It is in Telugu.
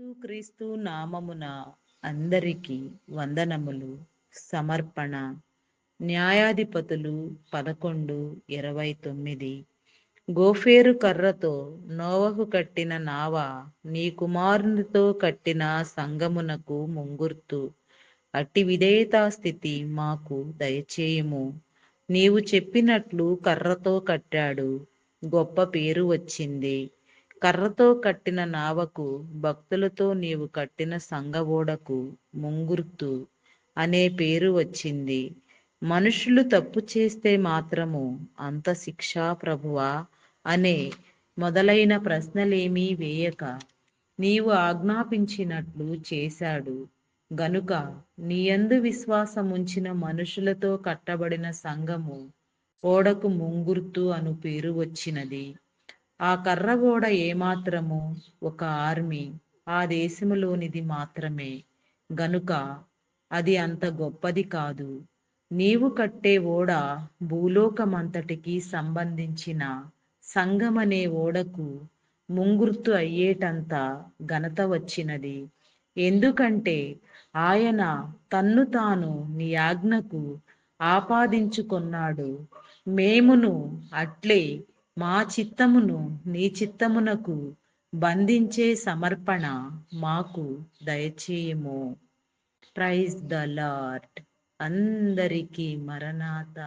యేసుక్రీస్తు నామమున అందరికి వందనములు సమర్పణ. న్యాయాధిపతులు పదకొండు ఇరవై తొమ్మిది. గోఫేరు కర్రతో నోవహు కట్టిన నావ నీ కుమారునితో కట్టిన సంగమునకు ముంగుర్తు. అట్టి విధేయతా స్థితి మాకు దయచేయము. నీవు చెప్పినట్లు కర్రతో కట్టాడు. గొప్ప పేరు వచ్చింది. కర్రతో కట్టిన నావకు భక్తులతో నీవు కట్టిన సంగవోడకు ముంగుర్తు అనే పేరు వచ్చింది. మనుషులు తప్పు చేస్తే మాత్రము అంత శిక్షా ప్రభువా? అనే మొదలైన ప్రశ్నలేమీ వేయక నీవు ఆజ్ఞాపించినట్లు చేశాడు. గనుక నీయందు విశ్వాసముంచిన మనుషులతో కట్టబడిన సంఘము ఓడకు ముంగుర్తు అను పేరు వచ్చినది. ఆ కర్ర ఓడ ఏమాత్రము ఒక ఆర్మీ ఆ దేశములోనిది మాత్రమే. గనుక అది అంత గొప్పది కాదు. నీవు కట్టే ఓడ భూలోకమంతటికి సంబంధించిన సంగమనే ఓడకు ముంగుర్తు అయ్యేటంత ఘనత వచ్చినది. ఎందుకంటే ఆయన తన్ను తాను నీ ఆజ్ఞకు ఆపాదించుకొన్నాడు. మేమును అట్లే మా చిత్తమును నీ చిత్తమునకు బంధించే సమర్పణ మాకు దయచేయము. ప్రైజ్ ద లార్డ్ అందరికీ మరణాత.